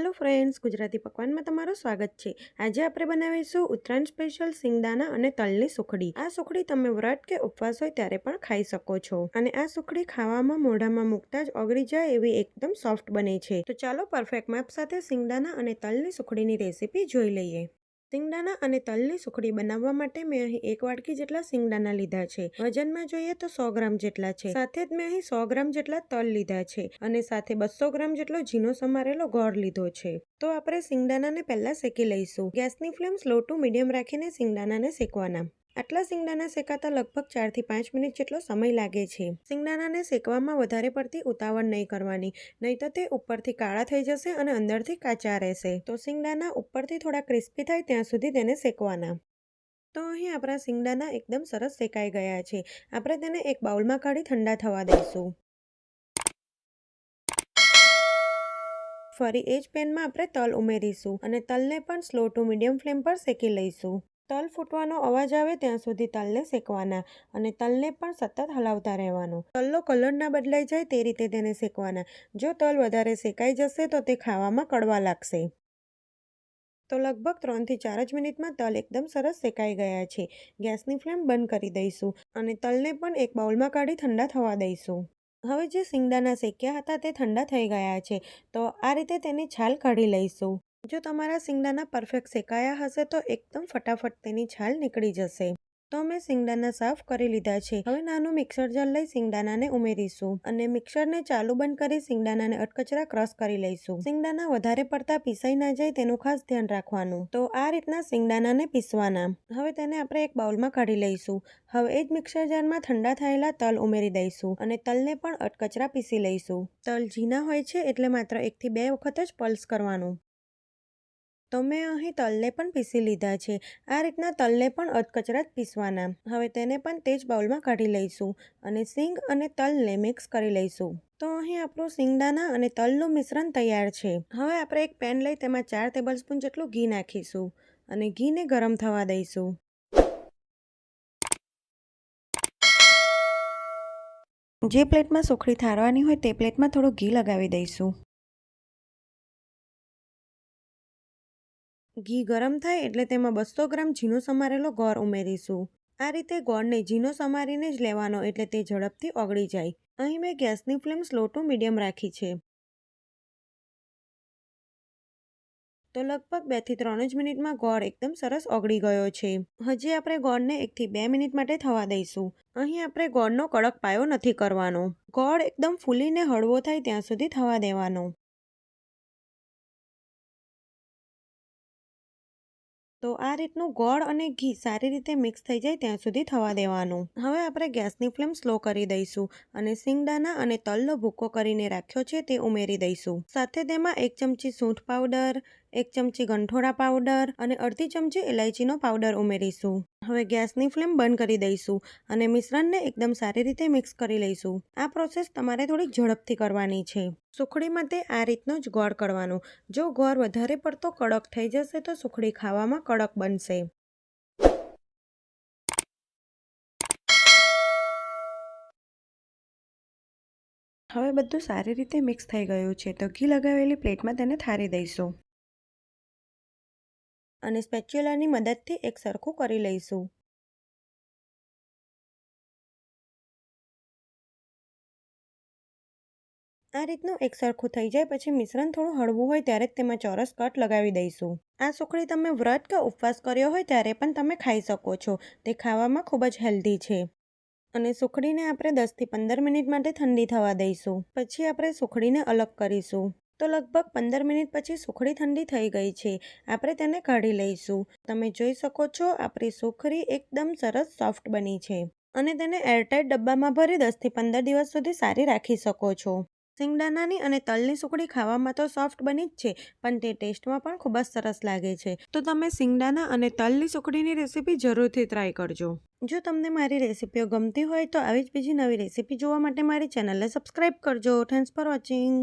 Hello friends, Gujarati પકવાનમાં તમારું સ્વાગત છે. આજે આપણે બનાવીશું ઉત્તરાયણ સ્પેશિયલ સિંગદાણા અને તલની સુખડી. આ સુખડી તમે વ્રત કે ઉપવાસ હોય ત્યારે પણ ખાઈ શકો છો. અને આ સુખડી ખાવામાં મોઢામાં મૂકતા જ ઓગળી જાય એવી એકદમ સોફ્ટ બને છે. તો ચાલો પરફેક્ટ મેપ સાથે સિંગદાણા અને તલની સુખડીની રેસીપી જોઈ લઈએ. સિંગદાણા અને તલની સુખડી બનાવવા માટે મેં અહીં એક વાટકી જેટલા સિંગદાણા લીધા છે. વજનમાં જોઈએ તો સો ગ્રામ જેટલા છે. સાથે જ મેં અહીં સો ગ્રામ જેટલા તલ લીધા છે અને સાથે બસો ગ્રામ જેટલો ઝીનો સમારેલો ગોળ લીધો છે. તો આપણે સિંગદાણાને પહેલા શેકી લઈશું. ગેસની ફ્લેમ સ્લો ટુ મીડિયમ રાખીને સિંગદાણાને શેકવાના. આટલા સિંગદાણા શેકાતા લગભગ ચારથી પાંચ મિનિટ જેટલો સમય લાગે છે. સિંગદાણાને શેકવામાં વધારે પડતી ઉતાવળ નહીં કરવાની નહીં તો તે ઉપરથી કાળા થઈ જશે અને અંદરથી કાચા રહેશે. તો સિંગદાણા ઉપરથી થોડા ક્રિસ્પી થાય ત્યાં સુધી તેને શેકવાના. તો અહીં આપણા સિંગદાણા એકદમ સરસ શેકાઈ ગયા છે. આપણે તેને એક બાઉલમાં કાઢી ઠંડા થવા દઈશું. ફરી એ જ પેનમાં આપણે તલ ઉમેરીશું અને તલને પણ સ્લો ટુ મીડિયમ ફ્લેમ પર શેકી લઈશું. તલ ફૂટવાનો અવાજ આવે ત્યાં સુધી તલને શેકવાના અને તલને પણ સતત હલાવતા રહેવાનું. તલનો કલર ના બદલાઈ જાય તે રીતે તેને શેકવાના. જો તલ વધારે શેકાઈ જશે તો તે ખાવામાં કડવા લાગશે. તો લગભગ ત્રણથી ચાર જ મિનિટમાં તલ એકદમ સરસ શેકાઈ ગયા છે. ગેસની ફ્લેમ બંધ કરી દઈશું અને તલને પણ એક બાઉલમાં કાઢી ઠંડા થવા દઈશું. હવે જે સિંગદાના શેક્યા હતા તે ઠંડા થઈ ગયા છે. તો આ રીતે તેની છાલ કાઢી લઈશું. જો તમારા શિંગડાના પરફેક્ટ શેકાયા હશે તો એકદમ ફટાફટ તેની છાલ નીકળી જશે. તો મેં સિંગદાણા સાફ કરી લીધા છે. હવે નાનું મિક્સર જાર લઈ સિંગદાણાને ઉમેરીશું અને મિક્સરને ચાલુ બંધ કરી સિંગદાણાને અટકચરા ક્રશ કરી લઈશું. શિંગડાના વધારે પડતા પીસાઈ ના જાય તેનું ખાસ ધ્યાન રાખવાનું. તો આ રીતના સિંગદાણાને પીસવાના. હવે તેને આપણે એક બાઉલમાં કાઢી લઈશું. હવે એ જ મિક્સર જારમાં ઠંડા થયેલા તલ ઉમેરી દઈશું અને તલને પણ અટકચરા પીસી લઈશું. તલ ઝીણા હોય છે એટલે માત્ર એકથી બે વખત જ પલ્સ કરવાનું. તો મેં અહીં તલને પણ પીસી લીધા છે. આ રીતના તલને પણ અધકચરા જ પીસવાના. હવે તેને પણ તે જ બાઉલમાં કાઢી લઈશું અને સિંગ અને તલને મિક્સ કરી લઈશું. તો અહીં આપણું સિંગદાણા અને તલનું મિશ્રણ તૈયાર છે. હવે આપણે એક પેન લઈ તેમાં ચાર ટેબલ સ્પૂન જેટલું ઘી નાખીશું અને ઘીને ગરમ થવા દઈશું. જે પ્લેટમાં સુખડી થારવાની હોય તે પ્લેટમાં થોડું ઘી લગાવી દઈશું. ઘી ગરમ થાય એટલે તેમાં બસો ગ્રામ ઝીણો સમારેલો ગોળ ઉમેરીશું. આ રીતે ગોળને ઝીણો સમારીને જ લેવાનો એટલે તે ઝડપથી ઓગળી જાય. અહીં મેં ગેસની ફ્લેમ સ્લો ટુ મીડિયમ રાખી છે. તો લગભગ બેથી ત્રણ જ મિનિટમાં ગોળ એકદમ સરસ ઓગળી ગયો છે. હજી આપણે ગોળને એકથી બે મિનિટ માટે થવા દઈશું. અહીં આપણે ગોળનો કડક પાયો નથી કરવાનો. ગોળ એકદમ ફૂલીને હળવો થાય ત્યાં સુધી થવા દેવાનો. તો આ રીતનું ગોળ અને ઘી સારી રીતે મિક્સ થઈ જાય ત્યાં સુધી થવા દેવાનું. હવે આપણે ગેસની ફ્લેમ સ્લો કરી દઈશું અને સિંગદાણા અને તલનો ભૂકો કરીને રાખ્યો છે તે ઉમેરી દઈશું. સાથે તેમાં એક ચમચી સૂંઠ પાવડર એક ચમચી ગંઠોડા પાવડર અને અડધી ચમચી ઇલાયચીનો પાવડર ઉમેરીશું. હવે ગેસની ફ્લેમ બંધ કરી દઈશું અને મિશ્રણને એકદમ સારી રીતે મિક્સ કરી લઈશું. આ પ્રોસેસ તમારે થોડીક ઝડપથી કરવાની છે. સુખડી માટે આ રીતનો જ ગોળ કરવાનો. જો ગોળ વધારે પડતો કડક થઈ જશે તો સુખડી ખાવામાં કડક બનશે. હવે બધું સારી રીતે મિક્સ થઈ ગયું છે તો ઘી લગાવેલી પ્લેટમાં તેને થારી દઈશું. અને સ્પેચ્યુલાની મદદથી એક સરખું કરી લઈશું. આ રીતનું એક સરખું થઈ જાય પછી મિશ્રણ થોડું હળવું હોય ત્યારે જ તેમાં ચોરસ કટ લગાવી દઈશું. આ સુખડી તમે વ્રત કે ઉપવાસ કર્યો હોય ત્યારે પણ તમે ખાઈ શકો છો. તે ખાવામાં ખૂબ જ હેલ્ધી છે. અને સુખડીને આપણે દસથી પંદર મિનિટ માટે ઠંડી થવા દઈશું. પછી આપણે સુખડીને અલગ કરીશું. તો લગભગ પંદર મિનિટ પછી સુખડી ઠંડી થઈ ગઈ છે. આપણે તેને કાઢી લઈશું. તમે જોઈ શકો છો, આપણી સુખડી એકદમ સરસ સોફ્ટ બની છે. અને તેને એરટાઇટ ડબ્બામાં ભરી દસથી પંદર દિવસ સુધી સારી રાખી શકો છો. સિંગદાણાની અને તલની સુખડી ખાવામાં તો સોફ્ટ બની જ છે, પણ તે ટેસ્ટમાં પણ ખૂબ જ સરસ લાગે છે. તો તમે સિંગદાણા અને તલની સુખડીની રેસીપી જરૂરથી ટ્રાય કરજો. જો તમને મારી રેસીપીઓ ગમતી હોય તો આવી જ બીજી નવી રેસીપી જોવા માટે મારી ચેનલને સબસ્ક્રાઈબ કરજો. Thanks for watching